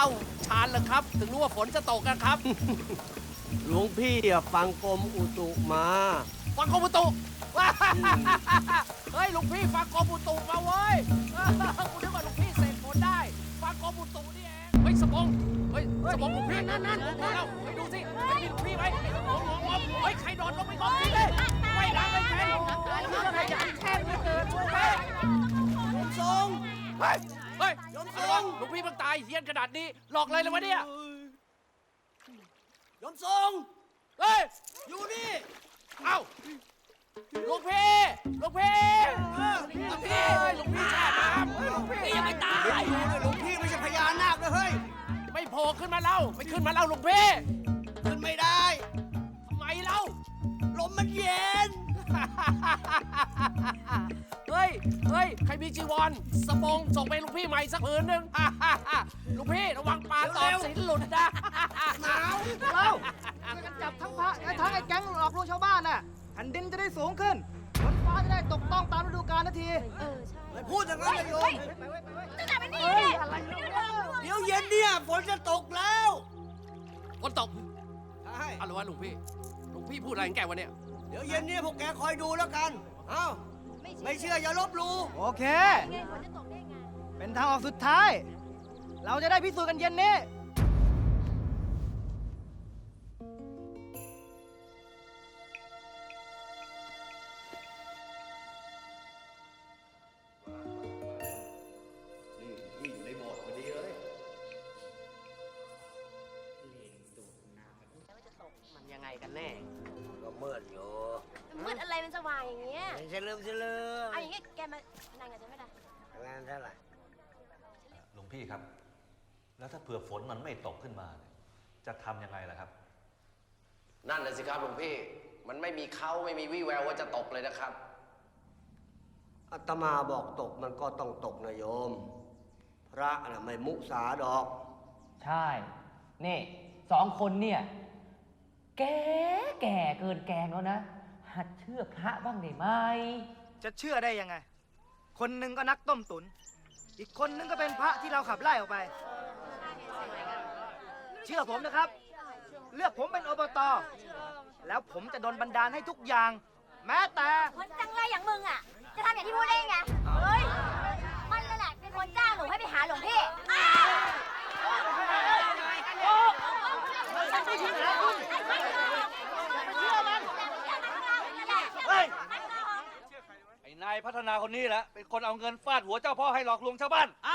เข้าชานแล้วครับ ถึงรู้ว่าฝนจะตกนะครับ หลวงพี่อะฟังกรมอุตุมา ฟังกรมอุตุว้าเฮ้ยหลวงพี่ฟังกรมอุตุมาเว้ยกูนึกว่าหลวงพี่เสกฝนได้ ฟังกรมอุตุนี่เอง เฮ้ยสปองเฮ้ยสปองหลวงพี่นั่นนั่นแล้วเฮ้ยดูสิเฮ้ยมีหลวงพี่ไหมงงงงเฮ้ยใครโดนลงไปงงพี่เลยไม่รักไม่เป็นขยันแค่ไม่เกินช่วย ตายเฮี้ยนขนาดนี้ หลอกเลยเลยวะเนี่ย ยมทรงเฮ้ย อยู่นี่เอ้าหลวงพี่หลวงพี่หลวงพี่หลวงพี่แช่น้ำหลวงพี่ยังไม่ตาย หลวงพี่ไม่ใช่พญานาคนะเฮ้ย ไม่โผล่ขึ้นมาเล่าไม่ขึ้นมาเล่าหลวงพี่ ยใครมีจีวรสบงส่งไปหลวงพี่ใหม่สักผืนหนึ่งหลวงพี่ระวังปลาตอดสินหลุดนะหนาวเราช่วยกันจับทั้งพระและทั้งไอ้แก๊งหลอกลวงชาวบ้านน่ะแผ่นดินจะได้สูงขึ้นฝนฟ้าจะได้ตกต้องตามฤดูกาลนาทีเออใช่ไม่พูดอย่างนั้นเลยโยมจะจับมันนี่เฮ้ยอะไรเดี๋ยวเย็นเนี่ยฝนจะตกแล้วฝนตกใช่อะไรวะหลวงพี่หลวงพี่พูดอะไรของแกวะเนี่ยเดี๋ยวเย็นเนี่ยพวกแกคอยดูแล้วกัน เอ้า ไม่เชื่ออย่าลบหลู่โอเคไงฝนจะตกได้ไง เป็นทางออกสุดท้าย เราจะได้พิสูจน์กันเย็นนี้มันยังไงกันแน่ ก็มืดอยู่ มืดอะไรมันสว่างอย่างเงี้ยไม่ใช่ลืมใช่ลืมเอาอย่างเงี้ยแกมานั่งกับฉันไม่ได้งานเท่าไหร่หลวงพี่ครับ แล้วถ้าเผื่อฝนมันไม่ตกขึ้นมาเนี่ยจะทำยังไงล่ะครับ นั่นเลยสิครับหลวงพี่ มันไม่มีเขาไม่มีวี่แววว่าจะตกเลยนะครับอาตมาบอกตกมันก็ต้องตกนะโยม พระน่ะไม่มุสาดอก ใช่ นี่สองคนเนี่ย แก่แก่เกินแกงแล้วนะ หัดเชื่อพระบ้างได้ไหม จะเชื่อได้ยังไง คนหนึ่งก็นักต้มตุน อีกคนนึงก็เป็นพระที่เราขับไล่ออกไป เชื่อผมนะครับ เลือกผมเป็นอบต แล้วผมจะโดนบันดาลให้ทุกอย่าง แม้แต่ คนจังไร นายพัฒนาคนนี้แหละเป็นคนเอาเงินฟาดหัวเจ้าพ่อให้หลอกลวงชาวบ้านใ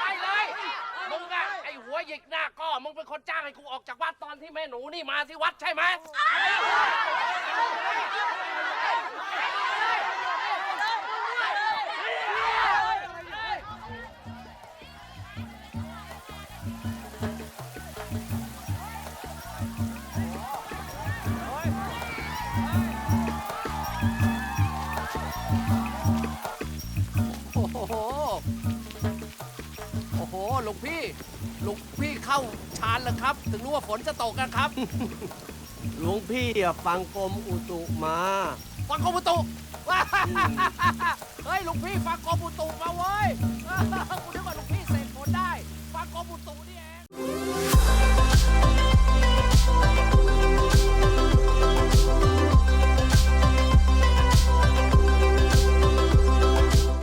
ช่เลยมึงอะไอหัวหยิกหน้าก็มึงเป็นคนจ้างให้กูออกจากวัดตอนที่แม่หนูนี่มาที่วัดใช่ไหม งพี่หลวงพี่เข้าชานแล้วครับ ถึงรู้ว่าฝนจะตกนะครับ หลวงพี่อะฟังกรมอุตุมา ฟังกรมอุตุเฮ้ยหลวงพี่ฟังกรมอุตุมาเว้ยกูนึกว่าหลวงพี่เสกฝนได้ ฟังกรมอุตุนี่เอง